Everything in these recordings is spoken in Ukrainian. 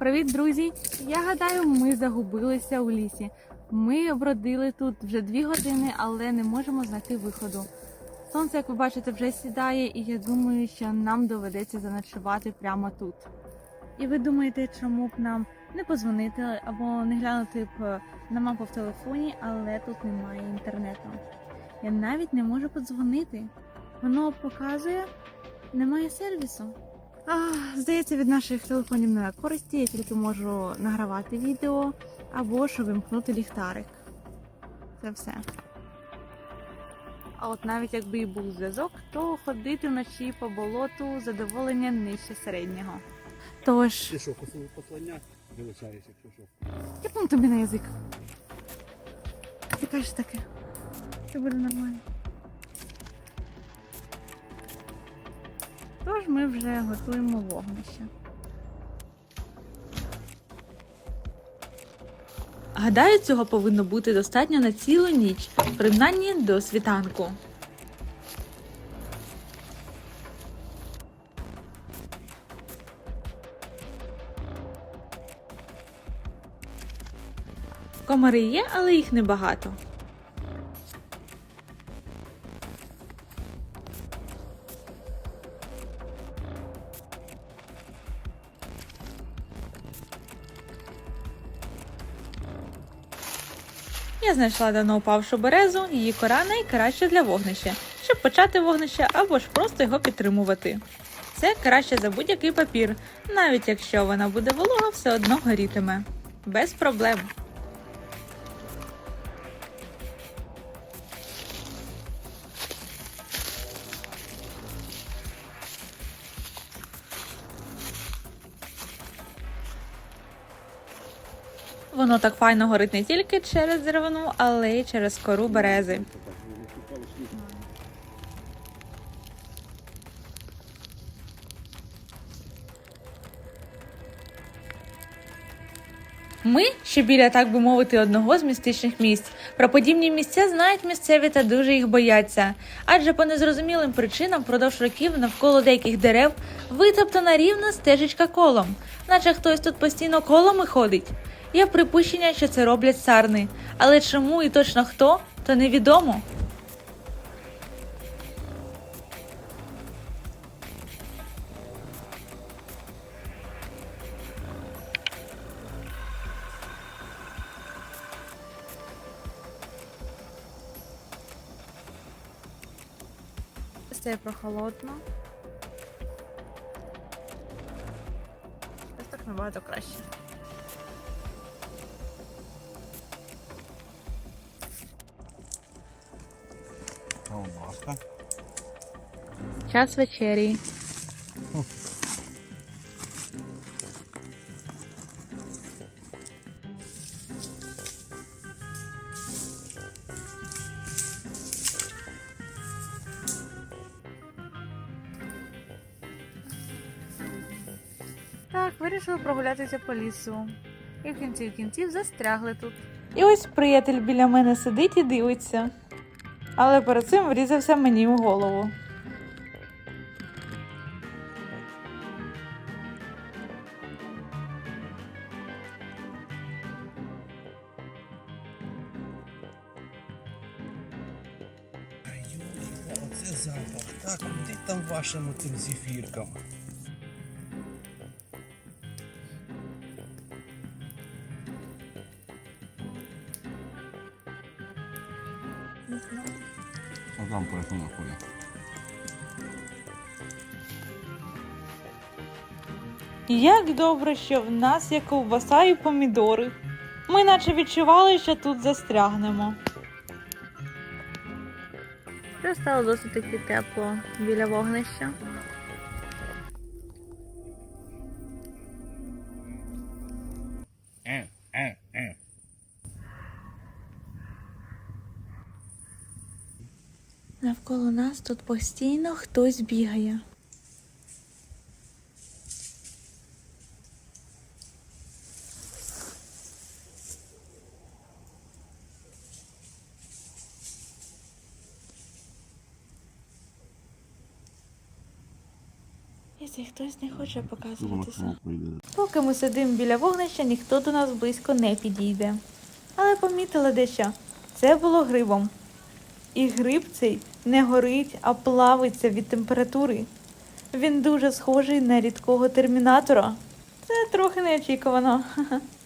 Привіт, друзі! Я гадаю, ми загубилися у лісі. Ми бродили тут вже дві години, але не можемо знайти виходу. Сонце, як ви бачите, вже сідає, і я думаю, що нам доведеться заночувати прямо тут. І ви думаєте, чому б нам не позвонити або не глянути б на мапу в телефоні, але тут немає інтернету. Я навіть не можу подзвонити. Воно показує, немає сервісу. А, здається, від наших телефонів немає користі, я тільки можу награвати відео або ж вимкнути ліхтарик. Це все. А от навіть якби і був зв'язок, то ходити вночі по болоту задоволення нижче середнього. Тож, Ти що, послання вилучаєш, якщо що? я пом тобі на язик. Ти кажеш таке. Це буде нормально. Тож ми вже готуємо вогнище. Гадаю, цього повинно бути достатньо на цілу ніч, принаймні до світанку. Комари є, але їх небагато. Я знайшла давно упавшу березу, її кора найкраща для вогнища, щоб почати вогнище або ж просто його підтримувати. Це краще за будь-який папір, навіть якщо вона буде волога, все одно горітиме. Без проблем. Воно так файно горить не тільки через деревину, але й через кору берези. Ми ще біля, так би мовити, одного з містичних місць. Про подібні місця знають місцеві та дуже їх бояться. Адже по незрозумілим причинам впродовж років навколо деяких дерев витоптана рівна стежечка колом, наче хтось тут постійно колами ходить. Є припущення, що це роблять сарни, але чому і точно хто, то невідомо. Це прохолодно. Ось так набагато краще. Ковбаска. Час вечері. Так, вирішили прогулятися по лісу. І в кінці кінців застрягли тут. І ось приятель біля мене сидить і дивиться. Але перед цим врізався мені в голову. Оце запах. Так, куди там вашим тим зефіркам? Там. Як добре, що в нас є ковбаса і помідори. Ми наче відчували, що тут застрягнемо. Вже стало досить таки тепло біля вогнища. Навколо нас тут постійно хтось бігає. Якщо хтось не хоче показуватися. Поки ми сидимо біля вогнища, ніхто до нас близько не підійде. Але помітила дещо. Це було грибом. І гриб цей не горить, а плавиться від температури. Він дуже схожий на рідкого термінатора. Це трохи неочікувано.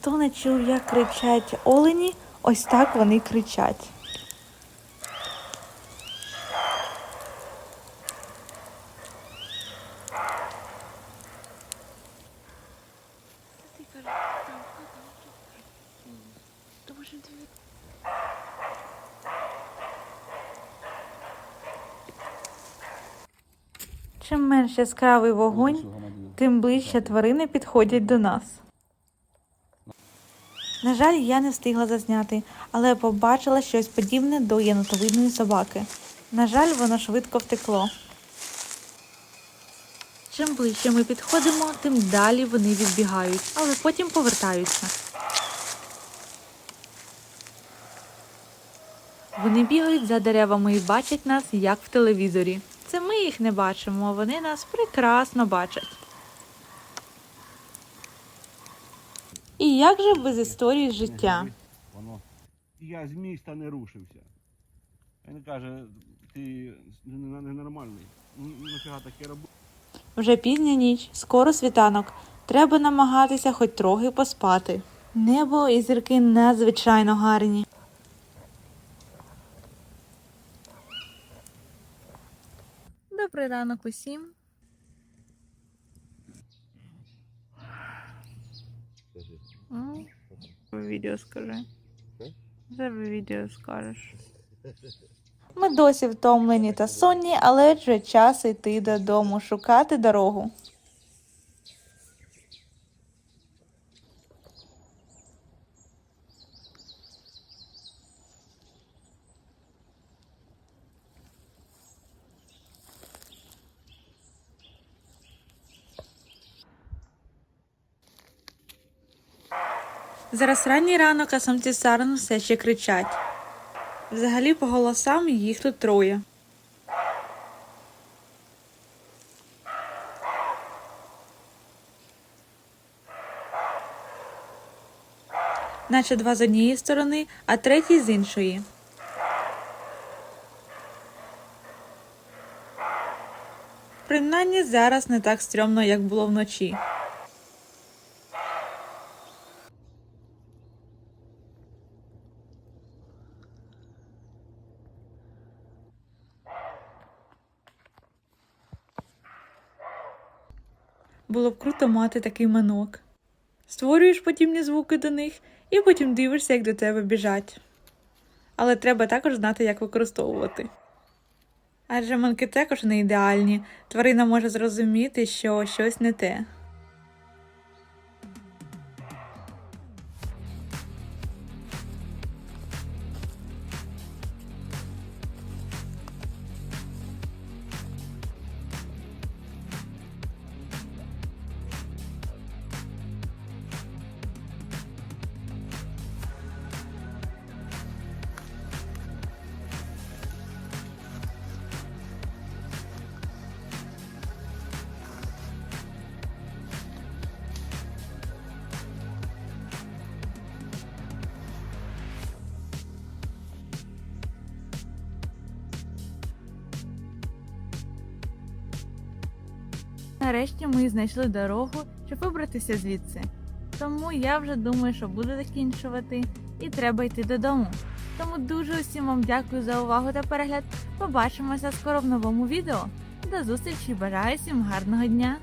Хто не чув, як кричать олені, ось так вони кричать. Чим менш яскравий вогонь, тим ближче тварини підходять до нас. На жаль, я не встигла зазняти, але побачила щось подібне до єнотовидної собаки. На жаль, воно швидко втекло. Чим ближче ми підходимо, тим далі вони відбігають, але потім повертаються. Вони бігають за деревами і бачать нас, як в телевізорі. Це ми їх не бачимо, а вони нас прекрасно бачать. Як же без історії життя? Воно. Я з міста не рушився. Він каже, ти ненормальний. Нафіга таке робити? Вже пізня ніч, скоро світанок. Треба намагатися хоч трохи поспати. Небо і зірки надзвичайно гарні. Добрий ранок усім. Відео скажи. Зараз відео скажеш. Ми досі втомлені та сонні, але вже час йти додому, шукати дорогу. Зараз ранній ранок, а самці сарен все ще кричать. Взагалі, по голосам їх тут троє. Наче два з однієї сторони, а третій з іншої. Принаймні зараз не так стрьомно, як було вночі. Було б круто мати такий манок. Створюєш подібні звуки до них і потім дивишся, як до тебе біжать. Але треба також знати, як використовувати. Адже манки також не ідеальні. Тварина може зрозуміти, що щось не те. Нарешті ми знайшли дорогу, щоб вибратися звідси. Тому я вже думаю, що буду закінчувати і треба йти додому. Тому дуже усім вам дякую за увагу та перегляд. Побачимося скоро в новому відео. До зустрічі! Бажаю всім гарного дня!